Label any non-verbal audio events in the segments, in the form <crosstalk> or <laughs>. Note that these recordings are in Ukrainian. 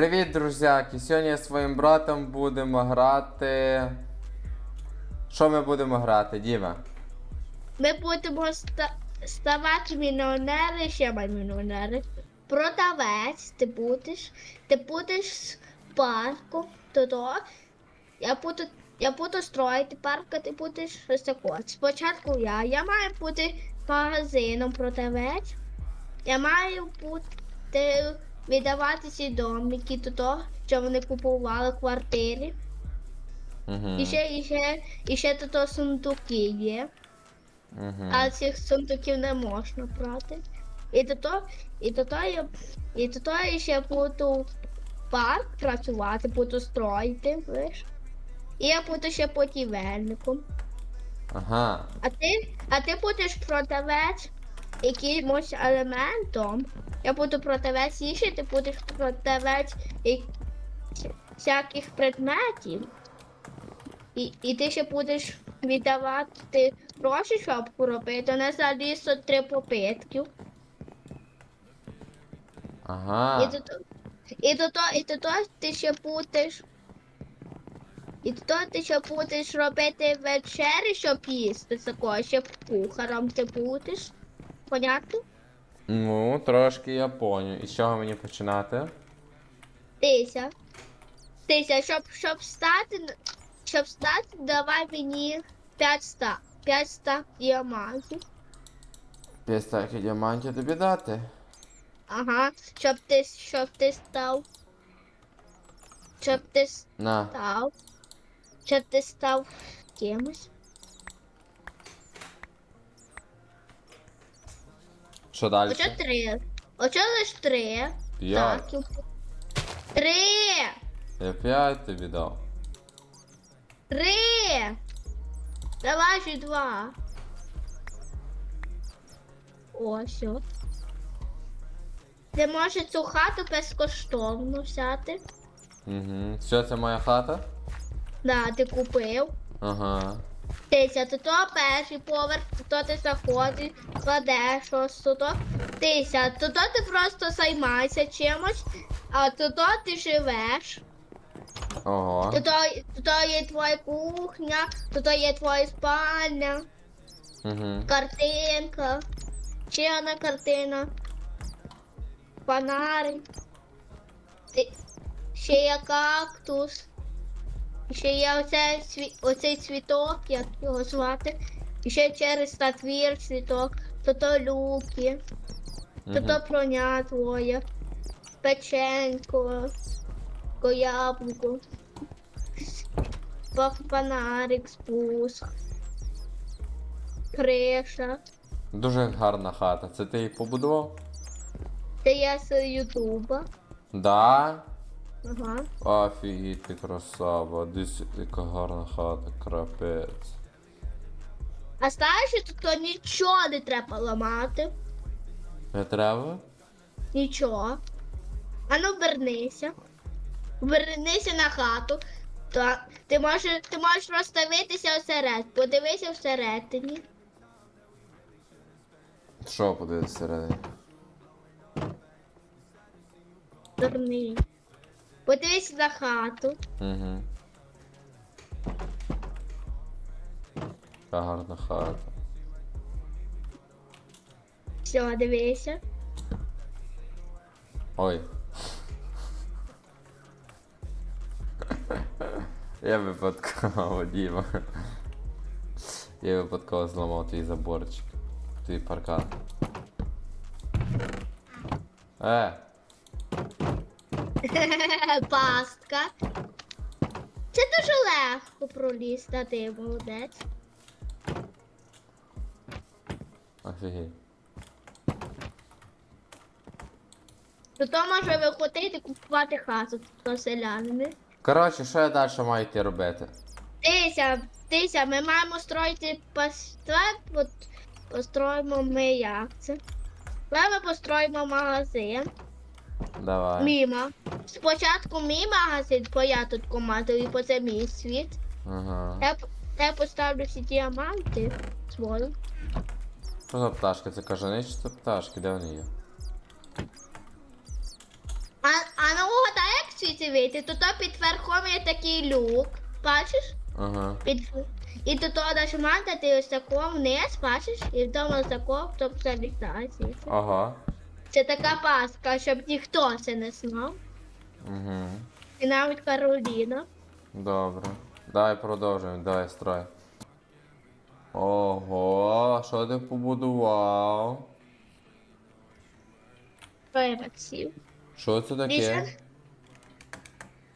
Привіт, друзяки! Сьогодні з своїм братом будемо грати. Що ми будемо грати, Діма? Ми будемо ста- ставати мільйонери, ще май мільйонери. Продавець ти будеш. Ти будеш в парку, то то. Я буду, я буду строїти парк, а ти будеш ось тако. Спочатку я. Я маю бути магазином продавець. Я маю бути віддавати ці домики, то то, що вони купували в квартирі. Угу. І ще, і ще, і ще то, то сундуки є. Угу. А цих сундуків не можна брати. І то, то, і то, то я, і то, то я ще буду парк працювати, буду строїти, виш. І я буду ще будівельником. Ага. А ти, а ти будеш продавець якимось елементом. Я буду продавець їжі, ти будеш продавець і- всяких предметів. І, і ти ще будеш віддавати гроші, щоб робити. Не залізо три попитків. Ага. І до то- і до то, і до то ти ще будеш. І до того ти ще будеш робити вечері, щоб їсти такого, ще кухарем ти будеш. Понятно? Ну, трошки я поняв. І з чого мені починати? Тися. Тися, щоб, щоб стати, щоб стати, давай мені 500, 500 діамантів. Пістаки діамантів тобі дати. Ага, щоб ти, щоб ти став. Щоб ти На. Щоб ти став кимось. Що далі? Оце три. Оце лиш три. П'ять. Так. Три! Я п'ять тобі дав. Три! Давай ще два. О, все. Ти можеш цю хату безкоштовно взяти. Угу. Все, це моя хата? Да, ти купив. Ага. Тися, то то перший поверх, то то ти заходиш, кладеш щось, то то. Тися, то то ти просто займаєшся чимось, а то то ти живеш. Ого. То то, то то є твоя кухня, то то є твоя спальня. Угу. Картинка. Ще одна картина. Фонарик. Ти- Ще є кактус. Ще є оцей, цві... оцей цвіток, як його звати. І ще через та твір цвіток. То то люки. То то броня твоя. Печенько. ко яблуко. Фа- Фонарик, спуск. Криша. Дуже гарна хата. Це ти її побудував? Це я з Ютуба. Да. Ага. Офігеть ти красава. Десь яка гарна хата, крапець. А знаєш, що тут нічого не треба ламати. Не треба? Нічого. Ану, вернися. Вернися на хату. Так, ти можеш, ти можеш розставитися всеред. Подивися всередині. Що подивитися всередині? Верни. Подивися на хату. Угу. Яка гарна хата. Все, дивися. Ой. Я випадково, Діма. Я випадково зламав твій заборчик. Твій паркан. Е, <laughs> Пастка. Це дуже легко пролізти, а ти молодець. офігеть. То то може виходити купувати хату до селянини. Коротше, що я далі маю йти робити? Тися, тися, ми маємо строїти паствет, от построїмо ми як це. Давай ми построїмо магазин. Давай. Міма. Спочатку мій магазин, бо я тут командую, бо це мій світ. Ага. Я, я поставлю всі діаманти свої. Що за пташки? Це кажани чи це пташки? Де вони є? А, а ну угадай, як звідси вийти, то то під верхом є такий люк. Бачиш? Ага. Під... І до того нажимати, ти ось тако вниз, бачиш? І в тому ось тако, тобто звідси. Ага. Це така паска, щоб ніхто це не знав. Угу. І навіть Кароліна. Добре. Давай продовжуємо, давай строй. Ого, що ти побудував? Троє Що це таке? Більше?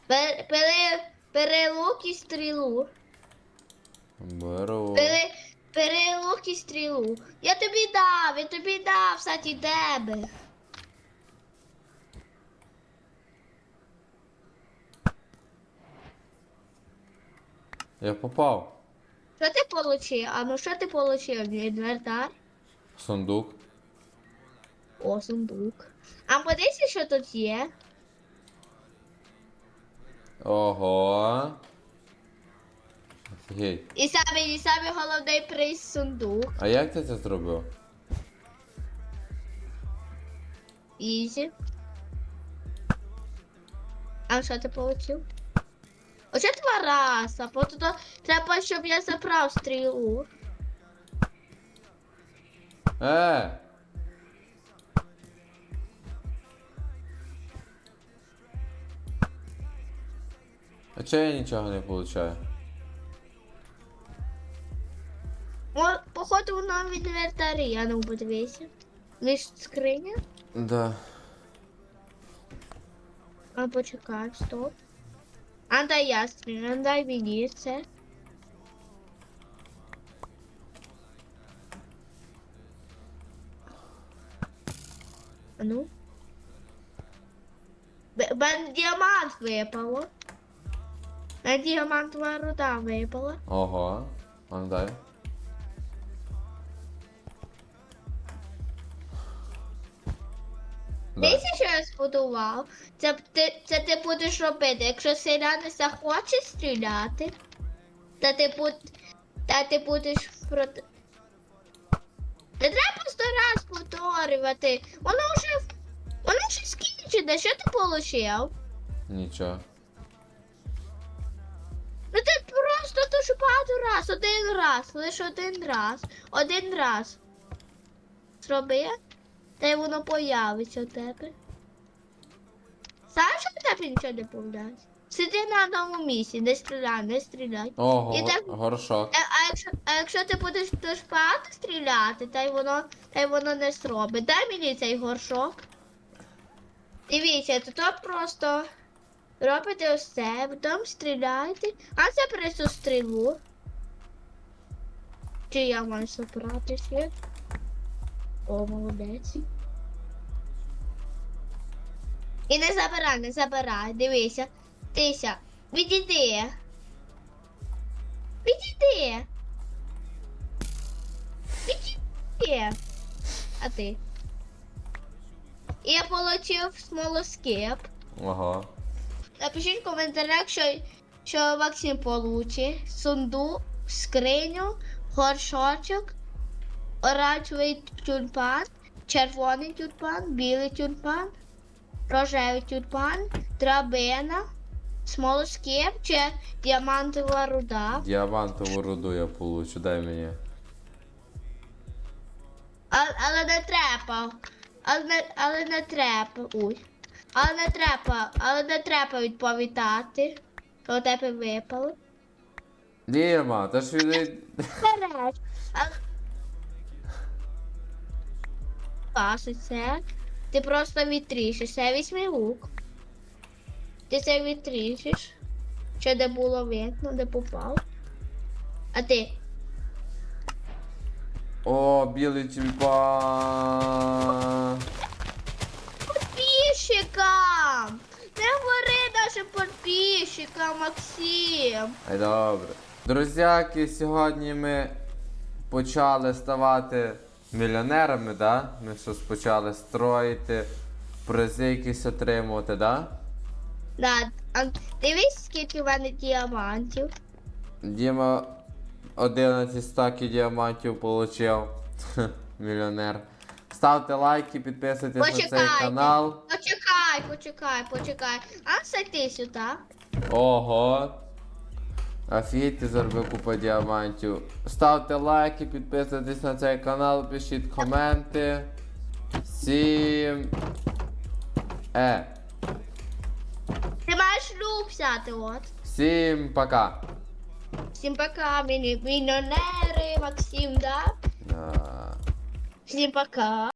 Бери, бери і стрілу. Беру. Бери, бери лук і стрілу. Я тобі дав, я тобі дав, кстати, тебе. Я попав. Що ти получив? А ну що ти получив? Інвентар? Сундук. О, сундук. А подивися, що тут є. Ого. Офігеть. І саме, і саме головний приз сундук. А як ти це зробив? Ізі. А що ти получив? Оце два рази, бо тут треба, щоб я забрав стрілу. Е! А чого я нічого не получаю? О, походу воно в інвентарі, а ну подивися. Між скриня. Да. А почекай, стоп. А дай я скриню, дай мені це. А ну. Б- б- діамант випало. На діамантова руда випала. Ого. А Да. Що я збудував. Це, ти, це ти будеш робити. Якщо селяни захоче стріляти, та ти, буд, та ти будеш проти. Не треба сто раз повторювати. Воно вже воно вже скінчене. Що ти получив? Нічого. Ну ти просто дуже багато раз, один раз, лише один раз, один раз. Зроби, та й воно появиться у тебе. Знаєш, що тебе нічого не появляється? Сиди на одному місці, не стріляй, не стріляй. Ого, І так- горшок. А, а, якщо, а якщо ти будеш дуже багато стріляти, та й воно, та й воно не зробить. Дай мені цей горшок. Дивіться, то, то просто робите ось це, потім стріляєте. А це при стрілу. Чи я маю забрати ще? О, молодець. І не забирай, не забирай. Дивися. Тися. Відійди. Відійди. Відійди. А ти? Я получив смолоскип. Ого. Напишіть в коментарях, що, що Максим получить. Сундук, скриню, горшочок, оранжевий тюльпан, червоний тюльпан, білий тюльпан, рожевий тюльпан, драбина, смолоскип чи діамантова руда. Діамантову руду я получу, дай мені. А, але не треба. Але не, але не треба. Ой. Але не треба, але не треба відповідати. Що у тебе випало. Діма, та ж від... Береш. Це. Ти просто відтрішиш. Це візьми лук. Ти це відтрішиш. Що де було видно, де попав. А ти. О, білий тюльпан. Підписчикам! Не говори нашим підписчикам, Максим. Ай, добре. Друзяки, сьогодні ми почали ставати мільйонерами, да? Ми щось почали строїти, призи якісь отримувати, да? Да, а дивись, скільки в мене діамантів. Діма 11 стаків діамантів отримав. Мільйонер. Ставте лайки, підписуйтесь на цей канал. Почекай, почекай, почекай. А сади сюди. Ого. Ти заробив купу діамантів. Ставте лайки, підписуйтесь на цей канал, пишіть коменти. Всім. Е. Ти маєш люк взяти, от. Всім пока. Всім пока, міні- мільйонери, Максим, да? Да. Всім пока.